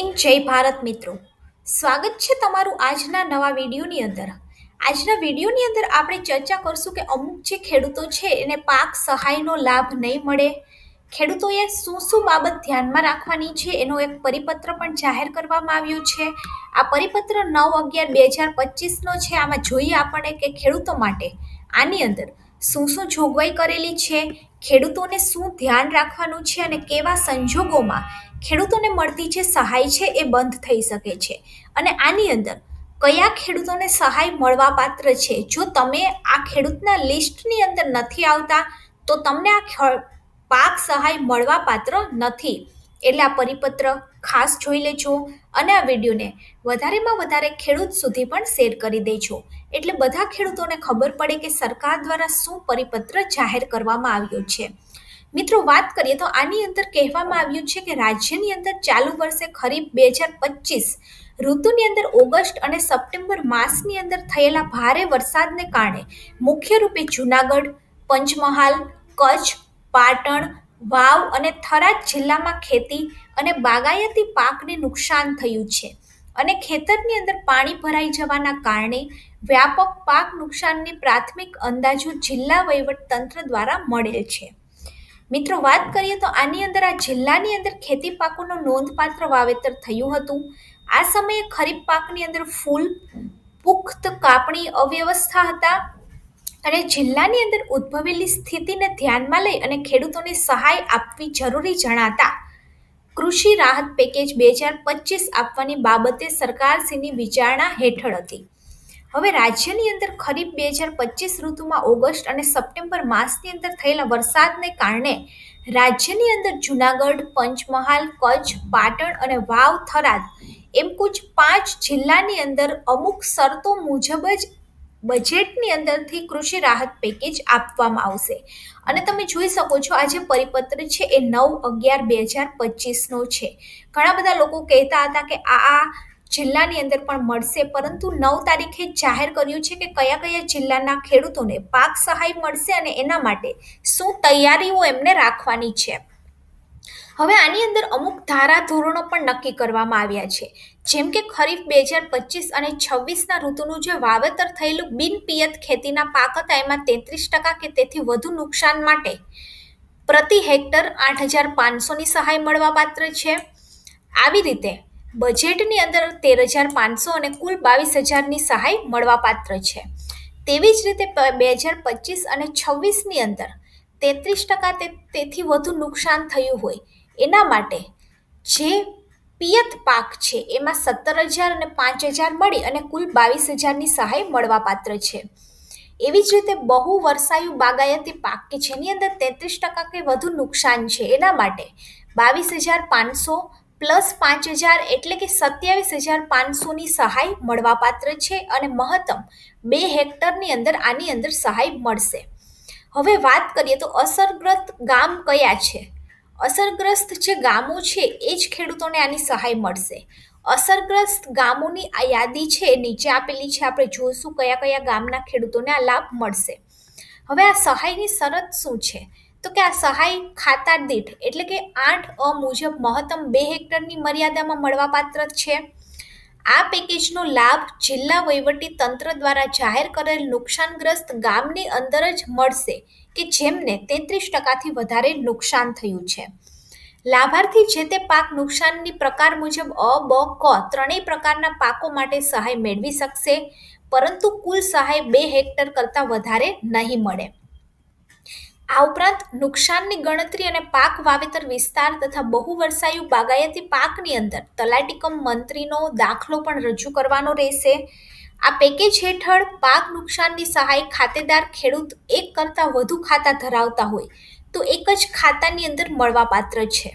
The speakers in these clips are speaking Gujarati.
હિન્દ જય ભારત મિત્રો. સ્વાગત છે તમારું આજના નવા વિડીયોની અંદર. આજના વિડીયોની અંદર આપણે ચર્ચા કરશું કે અમુક જે ખેડૂતો છે એને પાક સહાયનો લાભ નહીં મળે. ખેડૂતોએ શું શું બાબત ધ્યાનમાં રાખવાની છે એનો એક પરિપત્ર પણ જાહેર કરવામાં આવ્યો છે. આ પરિપત્ર નવ અગિયાર બે હજાર પચીસનો છે. આમાં જોઈએ આપણે કે ખેડૂતો માટે આની અંદર શું શું જોગવાઈ કરેલી છે, ખેડૂતોને શું ધ્યાન રાખવાનું છે અને કેવા સંજોગોમાં ખેડૂતોને મળતી જે સહાય છે એ બંધ થઈ શકે છે. અને આની અંદર કયા ખેડૂતોને સહાય મળવા પાત્ર છે? જો તમે આ ખેડૂતના લિસ્ટની અંદર નથી આવતા, તો તમને આ પાક સહાય મળવા પાત્ર નથી. એટલે આ પરિપત્ર ખાસ જોઈ લેજો અને આ વિડીયોને વધારેમાં વધારે ખેડૂત સુધી પણ શેર કરી દેજો. એટલે બધા ખેડૂતોને ખબર પડે કે સરકાર દ્વારા શું પરિપત્ર જાહેર કરવામાં આવ્યો છે. મિત્રો, વાત કરીએ તો આની અંદર કહેવામાં આવ્યું છે કે રાજ્યની અંદર ચાલુ વર્ષે ખરીફ બે હજાર પચીસ, ઋતુની અંદર ઓગસ્ટ અને સપ્ટેમ્બર માસની અંદર થયેલા ભારે વરસાદને કારણે મુખ્ય રૂપે જુનાગઢ, પંચમહાલ, કચ્છ, પાટણ, વાવ અને થરાદ જિલ્લામાં ખેતી અને બાગાયતી પાકને નુકસાન થયું છે અને ખેતરની અંદર પાણી ભરાઈ જવાના કારણે વ્યાપક પાક નુકસાનની પ્રાથમિક અંદાજો જિલ્લા વહીવટતંત્ર દ્વારા મળેલ છે. મિત્રો, વાત કરીએ તો આની અંદર, આ જિલ્લાની અંદર ખેતી પાકોનું નોંધપાત્ર વાવેતર થયું હતું. આ સમયે ખરીફ પાકની અંદર ફૂલ, પુખ્ત, કાપણી અવ્યવસ્થા હતા અને જિલ્લાની અંદર ઉદ્ભવેલી સ્થિતિને ધ્યાનમાં લઈ અને ખેડૂતોને સહાય આપવી જરૂરી જણાતા કૃષિ રાહત પેકેજ બે હજાર પચીસ આપવાની બાબતે સરકારશ્રીની વિચારણા હેઠળ હતી. હવે રાજ્યની અંદર ખરીફ બે હજાર પચીસ ઋતુમાં ઓગસ્ટ અને સપ્ટેમ્બર માસની અંદર થયેલા વરસાદને કારણે રાજ્યની અંદર જુનાગઢ, પંચમહાલ, કચ્છ, પાટણ અને વાવ, થરાદ એમ કુચ પાંચ જિલ્લાની અંદર અમુક શરતો મુજબ જ બજેટની અંદરથી કૃષિ રાહત પેકેજ આપવામાં આવશે. અને તમે જોઈ શકો છો, આ જે પરિપત્ર છે એ નવ અગિયાર બે હજાર પચીસનો છે. ઘણા બધા લોકો કહેતા હતા કે આ આ જિલ્લાની અંદર પણ મળશે. પરંતુ નવ તારીખે જાહેર કર્યું છે કે કયા કયા જિલ્લાના ખેડૂતોને પાક સહાય મળશે અને એના માટે શું તૈયારીઓ એમને રાખવાની છે. હવે આની અંદર અમુક ધારા ધોરણો પણ નક્કી કરવામાં આવ્યા છે. જેમ કે ખરીફ બે હજાર પચીસ અને છવ્વીસના ઋતુનું જે વાવેતર થયેલું બિનપિયત ખેતીના પાક હતા, એમાં તેત્રીસ ટકા કે તેથી વધુ નુકસાન માટે પ્રતિ હેક્ટર આઠ હજાર પાંચસોની સહાય મળવાપાત્ર છે. આવી રીતે બજેટની અંદર તેર હજાર પાંચસો અને કુલ બાવીસ હજારની સહાય મળવાપાત્ર છે. તેવી જ રીતે બે હજાર પચીસ અને છવ્વીસની અંદર તેત્રીસ ટકા તેથી વધુ નુકસાન થયું હોય. એના માટે જે પિયત પાક છે એમાં સત્તર હજાર અને પાંચ હજાર મળી અને કુલ બાવીસ હજારની સહાય મળવાપાત્ર છે. એવી જ રીતે બહુ વર્ષાયુ બાગાયતી પાક કે જેની અંદર તેત્રીસ ટકા કે વધુ નુકસાન છે એના માટે બાવીસ હજાર પાંચસો પ્લસ પાંચ હજાર એટલે કે સત્યાવીસ હજાર પાંચસોની સહાય મળવાપાત્ર છે અને મહત્તમ બે હેક્ટરની અંદર આની અંદર સહાય મળશે. હવે વાત કરીએ તો અસરગ્રસ્ત ગામ કયા છે? અસરગ્રસ્ત જે ગામો છે, એ જ ખેડૂતોને આની સહાય મળશે. અસરગ્રસ્ત ગામોની આ યાદી છે, નીચે આપેલી છે, આપણે જોઈશું કયા કયા ગામના ખેડૂતોને આ લાભ મળશે. હવે આ સહાયની શરત શું છે? તો કે આ સહાય ખાતા દીઠ, એટલે કે આઠ અ મુજબ મહત્તમ બે હેક્ટરની મર્યાદામાં મળવાપાત્ર છે. આ પેકેજનો લાભ જિલ્લા વહીવટી તંત્ર દ્વારા જાહેર કરેલ નુકસાનગ્રસ્ત ગામની અંદર જ મળશે, કે જેમને તેત્રીસ ટકાથી વધારે નુકસાન થયું છે. લાભાર્થી જે તે પાક નુકસાનની પ્રકાર મુજબ અ, બ, ક ત્રણેય પ્રકારના પાકો માટે સહાય મેળવી શકશે, પરંતુ કુલ સહાય બે હેક્ટર કરતાં વધારે નહીં મળે. આ ઉપરાંત નુકસાનની ગણતરી અને પાક વાવેતર વિસ્તાર તથા બહુ વર્ષાયુ બાગાયતી પાકની અંદર તલાટીકમ મંત્રીનો દાખલો પણ રજૂ કરવાનો રહેશે. આ પેકેજ હેઠળ પાક નુકસાનની સહાય ખાતેદાર ખેડૂત એક કરતાં વધુ ખાતા ધરાવતા હોય તો એક જ ખાતાની અંદર મળવાપાત્ર છે.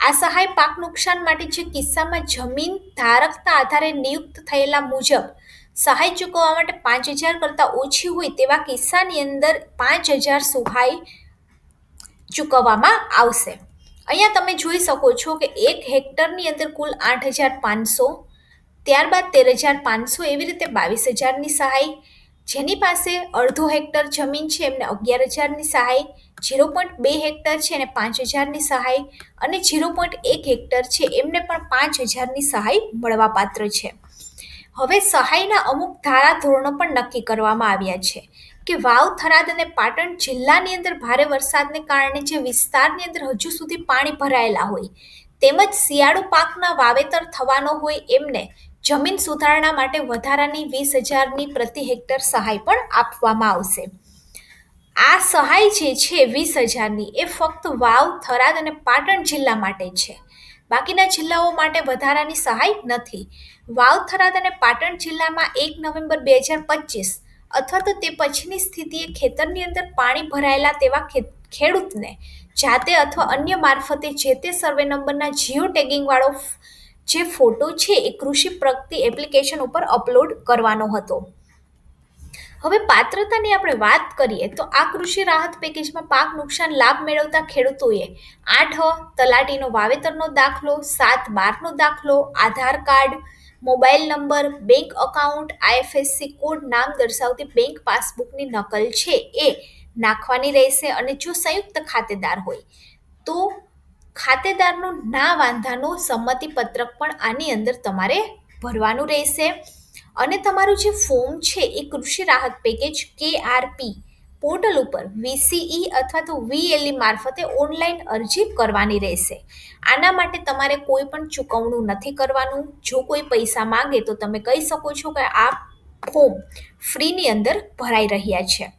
આ સહાય પાક નુકસાન માટે જે કિસ્સામાં જમીન ધારકતા આધારે નિયુક્ત થયેલા મુજબ સહાય ચૂકવવા માટે પાંચ હજાર કરતાં ઓછી હોય તેવા કિસ્સાની અંદર પાંચ હજાર સહાય ચૂકવવામાં આવશે. અહીંયા તમે જોઈ શકો છો કે એક હેક્ટરની અંદર કુલ આઠ હજાર પાંચસો, ત્યારબાદ તેર હજાર પાંચસો એવી રીતે બાવીસ હજારની સહાય, જેની પાસે અડધો હેક્ટર જમીન છે એમને અગિયાર હજારની સહાય, ઝીરો પોઈન્ટ બે હેક્ટર છે એને પાંચ હજારની સહાય અને ઝીરો પોઈન્ટ એક હેક્ટર છે એમને પણ પાંચ હજારની સહાય મળવાપાત્ર છે. હવે સહાયના અમુક ધારાધોરણો પણ નક્કી કરવામાં આવ્યા છે કે વાવ, થરાદ અને પાટણ જિલ્લાની અંદર ભારે વરસાદને કારણે જે વિસ્તારની અંદર હજુ સુધી પાણી ભરાયેલા હોય, તેમજ શિયાળુ પાકના વાવેતર થવાનો હોય એમને જમીન સુધારણા માટે વધારાની વીસ હજારની પ્રતિ હેક્ટર સહાય પણ આપવામાં આવશે. આ સહાય જે છે વીસ હજારની એ ફક્ત વાવ, થરાદ અને પાટણ જિલ્લા માટે છે. બાકીના જિલ્લાઓ માટે વધારાની સહાય નથી. વાવ થરાદ અને પાટણ જિલ્લામાં એક નવેમ્બર બે હજાર પચીસ અથવા તો તે પછીની સ્થિતિએ ખેતરની અંદર પાણી ભરાયેલા તેવા ખેડૂતને જાતે અથવા અન્ય મારફતે જે તે સર્વે નંબરના જીઓ ટેગિંગવાળો જે ફોટો છે એ કૃષિ પ્રગતિ એપ્લિકેશન ઉપર અપલોડ કરવાનો હતો. હવે પાત્રતાની આપણે વાત કરીએ તો આ કૃષિ રાહત પેકેજમાં પાક નુકસાન લાભ મેળવતા ખેડૂતોએ આઠ તલાટીનો વાવેતરનો દાખલો, સાત બારનો દાખલો, Aadhaar card, mobile number, bank account IFSC code નામ દર્શાવતી બેંક પાસબુકની નકલ છે એ નાખવાની રહેશે અને જો સંયુક્ત ખાતેદાર હોય તો ખાતેદારનું ના વાંધાનો સંમતિ પત્રક પણ આની અંદર તમારે ભરવાનું રહેશે. અને તમારું જે ફોર્મ છે એ કૃષિ રાહત પેકેજ કે આરપી પોર્ટલ ઉપર વીસીઈ અથવા તો વીએલઈ મારફતે ઓનલાઈન અરજી કરવાની રહેશે. આના માટે તમારે કોઈ પણ ચૂકવણું નથી કરવાનું. જો કોઈ પૈસા માંગે તો તમે કહી શકો છો કે આ ફોર્મ ફ્રીની અંદર ભરાઈ રહ્યા છે.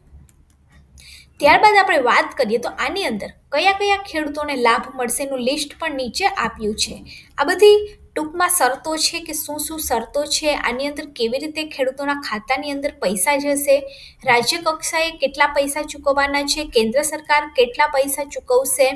ત્યારબાદ આપણે વાત કરીએ તો આની અંદર કયા કયા ખેડૂતોને લાભ મળશેનું લિસ્ટ પણ નીચે આપ્યું છે. આ બધી ટૂંકમાં શરતો છે કે શું શું શરતો છે, આની અંદર કેવી રીતે ખેડૂતોના ખાતાની અંદર પૈસા જશે, રાજ્ય કક્ષાએ કેટલા પૈસા ચૂકવવાના છે, કેન્દ્ર સરકાર કેટલા પૈસા ચૂકવશે,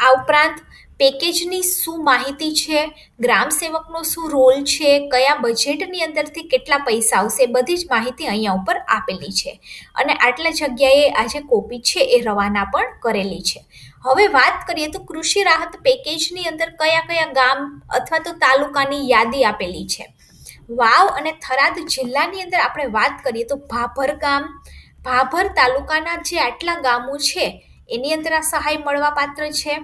આ ઉપરાંત પેકેજની શું માહિતી છે, ગ્રામ સેવકનો શું રોલ છે, કયા બજેટની અંદરથી કેટલા પૈસા આવશે, બધી જ માહિતી અહીંયા ઉપર આપેલી છે. અને આટલા જગ્યાએ આ જે કોપી છે એ રવાના પણ કરેલી છે. હવે વાત કરીએ તો કૃષિ રાહત પેકેજની અંદર કયા કયા ગામ અથવા તો તાલુકાની યાદી આપેલી છે? વાવ અને થરાદ જિલ્લાની અંદર આપણે વાત કરીએ તો ભાભર ગામ, ભાભર તાલુકાના જે આટલા ગામો છે, એની અંદર આ સહાય મળવાપાત્ર છે.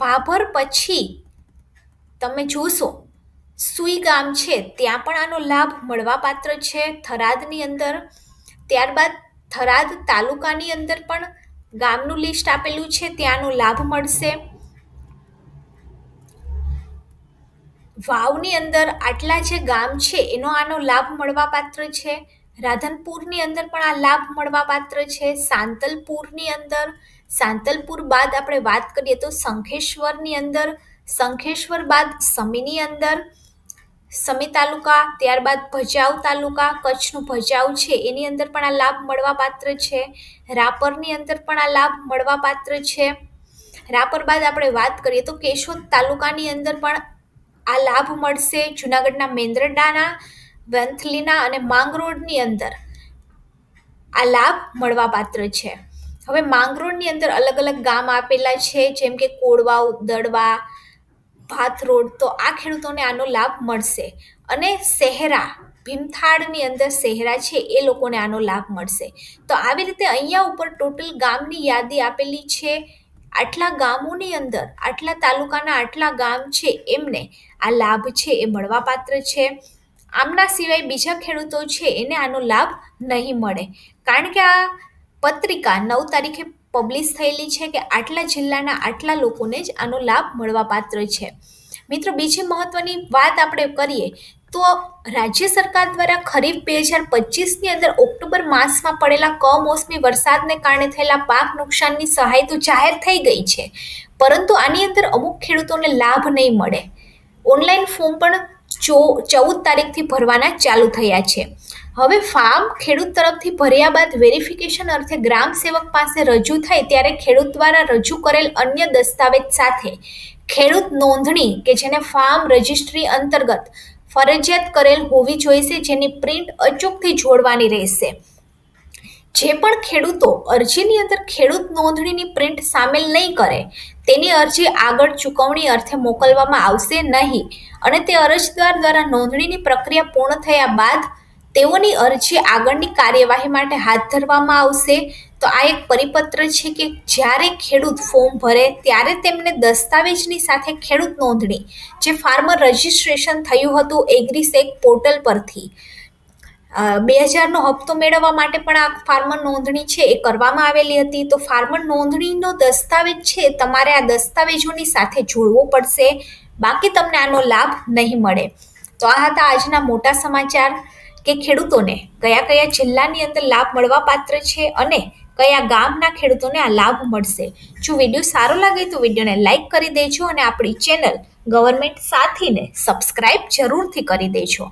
ભાભર પછી તમે જોશો, સુઈ ગામ છે, ત્યાં પણ આનો લાભ મળવાપાત્ર છે થરાદની અંદર. ત્યારબાદ થરાદ તાલુકાની અંદર પણ ગામનું લિસ્ટ આપેલું છે, ત્યાંનો લાભ મળશે. વાવની અંદર આટલા જે ગામ છે, એનો આનો લાભ મળવાપાત્ર છે. રાધનપુરની અંદર પણ આ લાભ મળવાપાત્ર છે. સાંતલપુરની અંદર, સાંતલપુર બાદ આપણે વાત કરીએ તો શંખેશ્વરની અંદર, શંખેશ્વર બાદ સમીની અંદર સમી તાલુકા, ત્યારબાદ ભચાઉ તાલુકા, કચ્છનું ભચાઉ છે, એની અંદર પણ આ લાભ મળવાપાત્ર છે. રાપરની અંદર પણ આ લાભ મળવાપાત્ર છે. રાપર બાદ આપણે વાત કરીએ તો કેશોદ તાલુકાની અંદર પણ આ લાભ મળશે જુનાગઢના મેંદરડાના, વંથલીના અને માંગરોળની અંદર આ લાભ મળવાપાત્ર છે. હવે માંગરોળની અંદર અલગ અલગ ગામ આપેલા છે, જેમ કે કોડવાવ દડવા ભાત રોડ, તો આ ખેડૂતોને આનો લાભ મળશે. અને શહેરા ભીમથાળની અંદર શહેરા છે, એ લોકોને આનો લાભ મળશે. તો આવી રીતે અહીંયા ઉપર ટોટલ ગામની યાદી આપેલી છે. આટલા ગામોની અંદર, આટલા તાલુકાના આટલા ગામ છે, એમને આ લાભ છે, એ મળવાપાત્ર છે. આમના સિવાય બીજા ખેડૂતો છે, એને આનો લાભ નહીં મળે. કારણ કે આ પત્રિકા નવ તારીખે પબ્લિશ થયેલી છે કે આટલા જિલ્લાના આટલા લોકોને જ આનો લાભ મળવાપાત્ર છે. મિત્રો, બીજી મહત્વની વાત આપણે કરીએ તો રાજ્ય સરકાર દ્વારા ખરીફ બે હજાર પચીસની અંદર ઓક્ટોબર માસમાં પડેલા કમોસમી વરસાદને કારણે થયેલા પાક નુકસાનની સહાય તો જાહેર થઈ ગઈ છે, પરંતુ આની અંદર અમુક ખેડૂતોને લાભ નહીં મળે. ઓનલાઈન ફોર્મ પણ ચૌદ તારીખથી ભરવાના ચાલુ થયા છે. હવે ફાર્મ ખેડૂત તરફથી ભર્યા બાદ વેરિફિકેશન અર્થે ગ્રામ સેવક પાસે રજૂ થાય ત્યારે ખેડૂત દ્વારા રજૂ કરેલ અન્ય દસ્તાવેજ સાથે ખેડૂત નોંધણી કે જેને ફાર્મ રજિસ્ટ્રી અંતર્ગત ફરજિયાત કરેલ હોવી જોઈશે, જેની પ્રિન્ટ અચૂકથી જોડવાની રહેશે. જે પણ ખેડૂતો અરજીની અંદર ખેડૂત નોંધણીની પ્રિન્ટ સામેલ નહીં કરે, તેની અરજી આગળ ચૂકવણી અર્થે મોકલવામાં આવશે નહીં અને તે અરજદાર દ્વારા નોંધણીની પ્રક્રિયા પૂર્ણ થયા બાદ તેઓની અરજી આગળની કાર્યવાહી માટે હાથ ધરવામાં આવશે. તો આ એક પરિપત્ર છે કે જ્યારે ખેડૂત ફોર્મ ભરે ત્યારે તેમને દસ્તાવેજની સાથે ખેડૂત નોંધણી, જે ફાર્મર રજિસ્ટ્રેશન થયું હતું એગ્રીસેક પોર્ટલ પરથી. બે હજારનો હપ્તો મેળવવા માટે પણ આ ફાર્મર નોંધણી છે એ કરવામાં આવેલી હતી. તો ફાર્મર નોંધણીનો દસ્તાવેજ છે તમારે આ દસ્તાવેજોની સાથે જોડવો પડશે. બાકી તમને આનો લાભ નહીં મળે. તો આ હતા આજના મોટા સમાચાર. કે ખેડૂતોને કયા કયા જિલ્લાની અંદર લાભ મળવા પાત્ર છે અને કયા ગામના ખેડૂતોને આ લાભ મળશે. જો વીડિયો સારો લાગે તો વિડીયોને લાઈક કરી દેજો અને આપણી ચેનલ ગવર્મેન્ટ સાથીને સબસ્ક્રાઇબ જરૂરથી કરી દેજો.